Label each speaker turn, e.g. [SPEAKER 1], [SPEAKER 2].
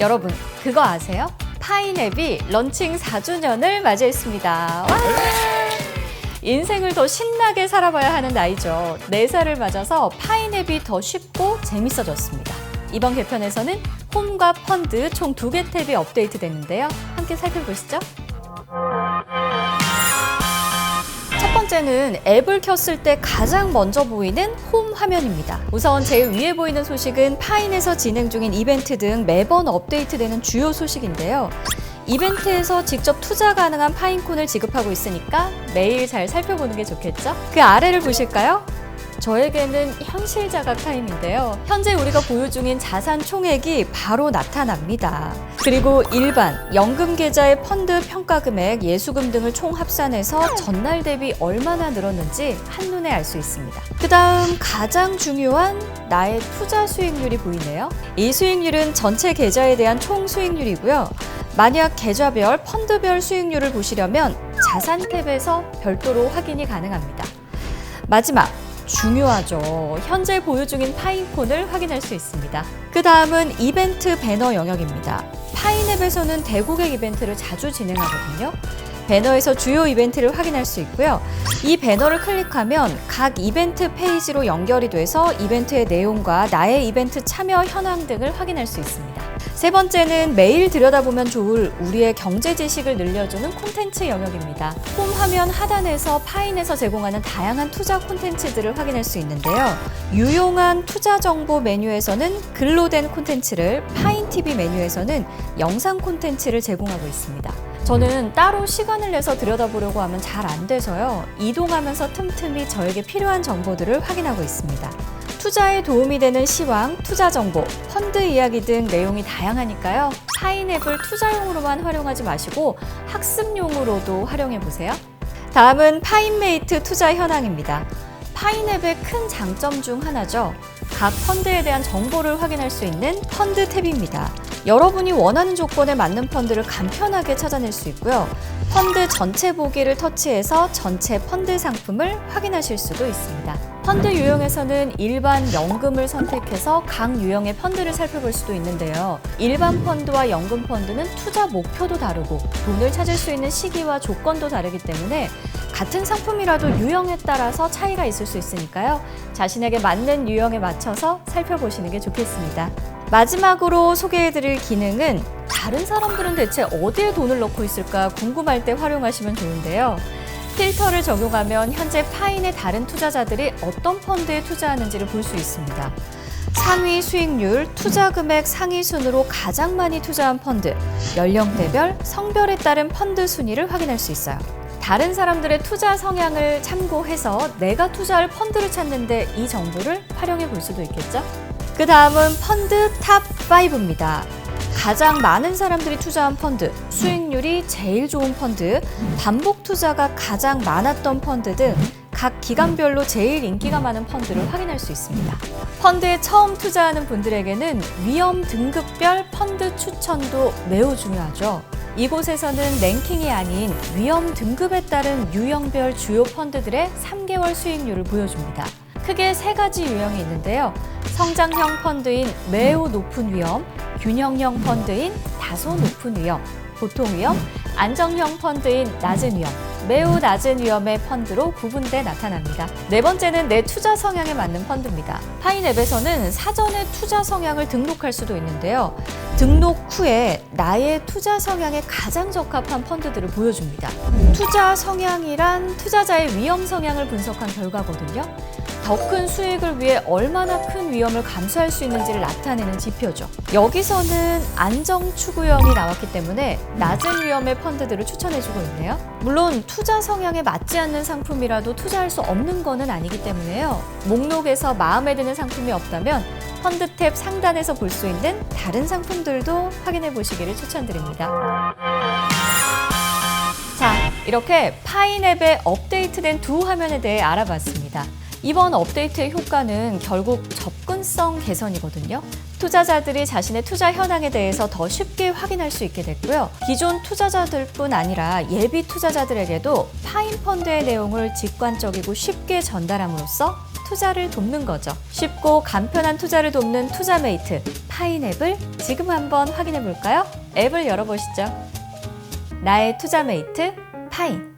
[SPEAKER 1] 여러분, 그거 아세요? 파인앱이 런칭 4주년을 맞이했습니다. 와! 인생을 더 신나게 살아봐야 하는 나이죠. 4살을 맞아서 파인앱이 더 쉽고 재밌어졌습니다. 이번 개편에서는 홈과 펀드 총 두 개 탭이 업데이트 됐는데요. 함께 살펴보시죠. 첫 번째는 앱을 켰을 때 가장 먼저 보이는 홈 화면입니다. 우선 제일 위에 보이는 소식은 파인에서 진행 중인 이벤트 등 매번 업데이트되는 주요 소식인데요. 이벤트에서 직접 투자 가능한 파인콘을 지급하고 있으니까 매일 잘 살펴보는 게 좋겠죠? 그 아래를 보실까요? 저에게는 현실 자각 타임인데요. 현재 우리가 보유 중인 자산 총액이 바로 나타납니다. 그리고 일반, 연금 계좌의 펀드 평가 금액, 예수금 등을 총 합산해서 전날 대비 얼마나 늘었는지 한눈에 알 수 있습니다. 그 다음 가장 중요한 나의 투자 수익률이 보이네요. 이 수익률은 전체 계좌에 대한 총 수익률이고요. 만약 계좌별, 펀드별 수익률을 보시려면 자산 탭에서 별도로 확인이 가능합니다. 마지막, 중요하죠. 현재 보유 중인 파인콘을 확인할 수 있습니다. 그 다음은 이벤트 배너 영역입니다. 파인앱에서는 대고객 이벤트를 자주 진행하거든요. 배너에서 주요 이벤트를 확인할 수 있고요. 이 배너를 클릭하면 각 이벤트 페이지로 연결이 돼서 이벤트의 내용과 나의 이벤트 참여 현황 등을 확인할 수 있습니다. 세 번째는 매일 들여다보면 좋을 우리의 경제 지식을 늘려주는 콘텐츠 영역입니다. 홈 화면 하단에서 파인에서 제공하는 다양한 투자 콘텐츠들을 확인할 수 있는데요. 유용한 투자 정보 메뉴에서는 글로 된 콘텐츠를, 파인 TV 메뉴에서는 영상 콘텐츠를 제공하고 있습니다. 저는 따로 시간을 내서 들여다보려고 하면 잘 안 돼서요. 이동하면서 틈틈이 저에게 필요한 정보들을 확인하고 있습니다. 투자에 도움이 되는 시황, 투자 정보, 펀드 이야기 등 내용이 다양하니까요. 파인앱을 투자용으로만 활용하지 마시고 학습용으로도 활용해 보세요. 다음은 파인메이트 투자 현황입니다. 파인앱의 큰 장점 중 하나죠. 각 펀드에 대한 정보를 확인할 수 있는 펀드 탭입니다. 여러분이 원하는 조건에 맞는 펀드를 간편하게 찾아낼 수 있고요. 펀드 전체 보기를 터치해서 전체 펀드 상품을 확인하실 수도 있습니다. 펀드 유형에서는 일반 연금을 선택해서 각 유형의 펀드를 살펴볼 수도 있는데요. 일반 펀드와 연금 펀드는 투자 목표도 다르고 돈을 찾을 수 있는 시기와 조건도 다르기 때문에 같은 상품이라도 유형에 따라서 차이가 있을 수 있으니까요. 자신에게 맞는 유형에 맞춰서 살펴보시는 게 좋겠습니다. 마지막으로 소개해드릴 기능은 다른 사람들은 대체 어디에 돈을 넣고 있을까 궁금할 때 활용하시면 좋은데요. 필터를 적용하면 현재 파인의 다른 투자자들이 어떤 펀드에 투자하는지를 볼 수 있습니다. 상위 수익률, 투자 금액 상위 순으로 가장 많이 투자한 펀드, 연령대별, 성별에 따른 펀드 순위를 확인할 수 있어요. 다른 사람들의 투자 성향을 참고해서 내가 투자할 펀드를 찾는데 이 정보를 활용해 볼 수도 있겠죠? 그 다음은 펀드 탑 5입니다. 가장 많은 사람들이 투자한 펀드, 수익률이 제일 좋은 펀드, 반복 투자가 가장 많았던 펀드 등 각 기간별로 제일 인기가 많은 펀드를 확인할 수 있습니다. 펀드에 처음 투자하는 분들에게는 위험 등급별 펀드 추천도 매우 중요하죠. 이곳에서는 랭킹이 아닌 위험 등급에 따른 유형별 주요 펀드들의 3개월 수익률을 보여줍니다. 크게 세 가지 유형이 있는데요. 성장형 펀드인 매우 높은 위험, 균형형 펀드인 다소 높은 위험, 보통 위험, 안정형 펀드인 낮은 위험, 매우 낮은 위험의 펀드로 구분돼 나타납니다. 네 번째는 내 투자 성향에 맞는 펀드입니다. 파인앱에서는 사전에 투자 성향을 등록할 수도 있는데요. 등록 후에 나의 투자 성향에 가장 적합한 펀드들을 보여줍니다. 투자 성향이란 투자자의 위험 성향을 분석한 결과거든요. 더 큰 수익을 위해 얼마나 큰 위험을 감수할 수 있는지를 나타내는 지표죠. 여기서는 안정 추구형이 나왔기 때문에 낮은 위험의 펀드들을 추천해주고 있네요. 물론 투자 성향에 맞지 않는 상품이라도 투자할 수 없는 거는 아니기 때문에요. 목록에서 마음에 드는 상품이 없다면 펀드 탭 상단에서 볼 수 있는 다른 상품들도 확인해 보시기를 추천드립니다. 자, 이렇게 파인앱에 업데이트된 두 화면에 대해 알아봤습니다. 이번 업데이트의 효과는 결국 접근성 개선이거든요. 투자자들이 자신의 투자 현황에 대해서 더 쉽게 확인할 수 있게 됐고요. 기존 투자자들뿐 아니라 예비 투자자들에게도 파인 펀드의 내용을 직관적이고 쉽게 전달함으로써 투자를 돕는 거죠. 쉽고 간편한 투자를 돕는 투자메이트 파인앱을 지금 한번 확인해 볼까요? 앱을 열어보시죠. 나의 투자메이트 파인.